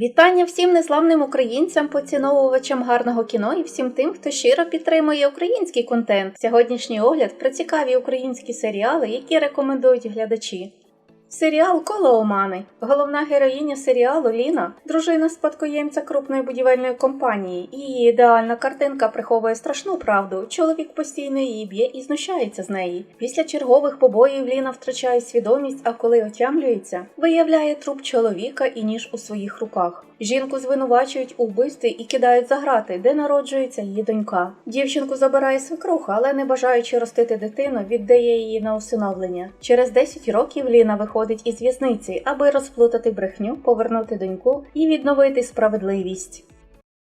Вітання всім незламним українцям, поціновувачам гарного кіно і всім тим, хто щиро підтримує український контент. Сьогоднішній огляд про цікаві українські серіали, які рекомендують глядачі. Серіал Коло Омани. Головна героїня серіалу Ліна, дружина спадкоємця крупної будівельної компанії. Її ідеальна картинка приховує страшну правду. Чоловік постійно її б'є і знущається з неї. Після чергових побоїв Ліна втрачає свідомість, а коли отямлюється, виявляє труп чоловіка і ніж у своїх руках. Жінку звинувачують у вбивстві і кидають за грати, де народжується її донька. Дівчинку забирає свекруха, але не бажаючи ростити дитину, віддає її на усиновлення. Через 10 років Ліна виходить із в'язниці, аби розплутати брехню, повернути доньку і відновити справедливість.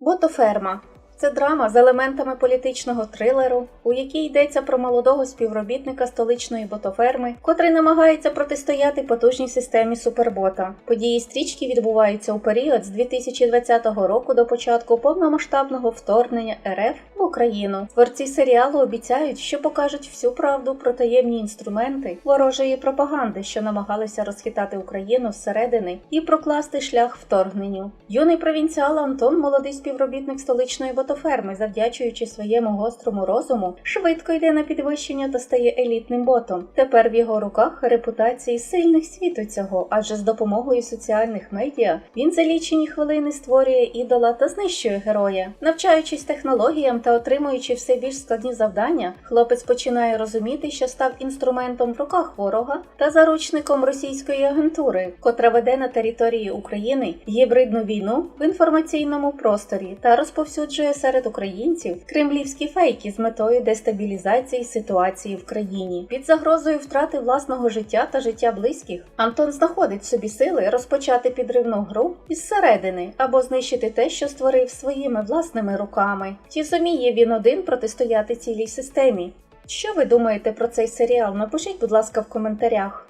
Ботоферма це драма з елементами політичного трилеру, у якій йдеться про молодого співробітника столичної ботоферми, котрий намагається протистояти потужній системі супербота. Події стрічки відбуваються у період з 2020 року до початку повномасштабного вторгнення РФ в Україну. Творці серіалу обіцяють, що покажуть всю правду про таємні інструменти ворожої пропаганди, що намагалися розхитати Україну зсередини і прокласти шлях вторгненню. Юний провінціал Антон, молодий співробітник столичної ботоферми, ботоферми, завдячуючи своєму гострому розуму, швидко йде на підвищення та стає елітним ботом. Тепер в його руках репутації сильних світу цього, адже з допомогою соціальних медіа він за лічені хвилини створює ідола та знищує героя. Навчаючись технологіям та отримуючи все більш складні завдання, хлопець починає розуміти, що став інструментом в руках ворога та заручником російської агентури, котра веде на території України гібридну війну в інформаційному просторі та розповсюджує серед українців кремлівські фейки з метою дестабілізації ситуації в країні. Під загрозою втрати власного життя та життя близьких Антон знаходить в собі сили розпочати підривну гру із середини або знищити те, що створив своїми власними руками. Чи зуміє він один протистояти цілій системі? Що ви думаєте про цей серіал? Напишіть, будь ласка, в коментарях.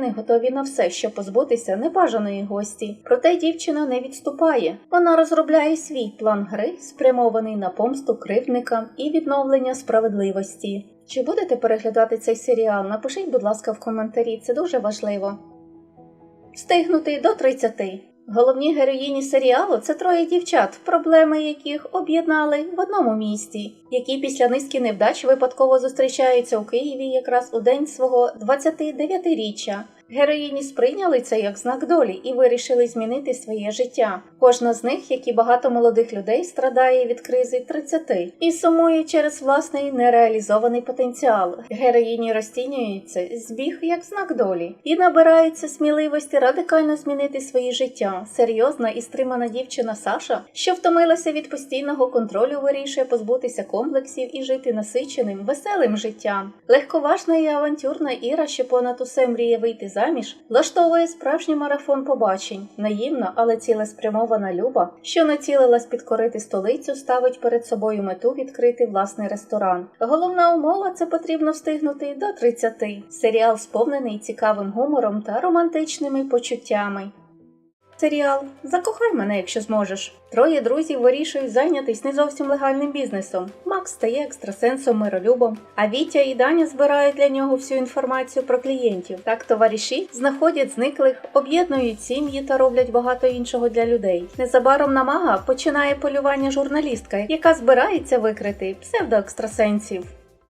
готові на все, щоб позбутися небажаної гості. Проте дівчина не відступає. Вона розробляє свій план гри, спрямований на помсту кривдникам і відновлення справедливості. Чи будете переглядати цей серіал? Напишіть, будь ласка, в коментарі, це дуже важливо. Встигнути до 30. Головні героїні серіалу це троє дівчат, проблеми яких об'єднали в одному місті, які після низки невдач випадково зустрічаються у Києві якраз у день свого 29-річчя. Героїні сприйняли це як знак долі і вирішили змінити своє життя. Кожна з них, як і багато молодих людей, страдає від кризи 30 і сумує через власний нереалізований потенціал. Героїні розцінюються збіг як знак долі і набираються сміливості радикально змінити своє життя. Серйозна і стримана дівчина Саша, що втомилася від постійного контролю, вирішує позбутися комплексів і жити насиченим, веселим життям. Легковажна і авантюрна Іра, що понад усе мріє вийти заміж, влаштовує справжній марафон побачень, наївна, але цілеспрямована Люба, що націлилась підкорити столицю, ставить перед собою мету відкрити власний ресторан. Головна умова це потрібно встигнути до 30. Серіал сповнений цікавим гумором та романтичними почуттями. Серіал Закохай мене, якщо зможеш. Троє друзів вирішують зайнятись не зовсім легальним бізнесом. Макс стає екстрасенсом миролюбом, а Вітя і Даня збирають для нього всю інформацію про клієнтів. Так товариші знаходять зниклих, об'єднують сім'ї та роблять багато іншого для людей. Незабаром на мага починає полювання журналістка, яка збирається викрити псевдоекстрасенсів.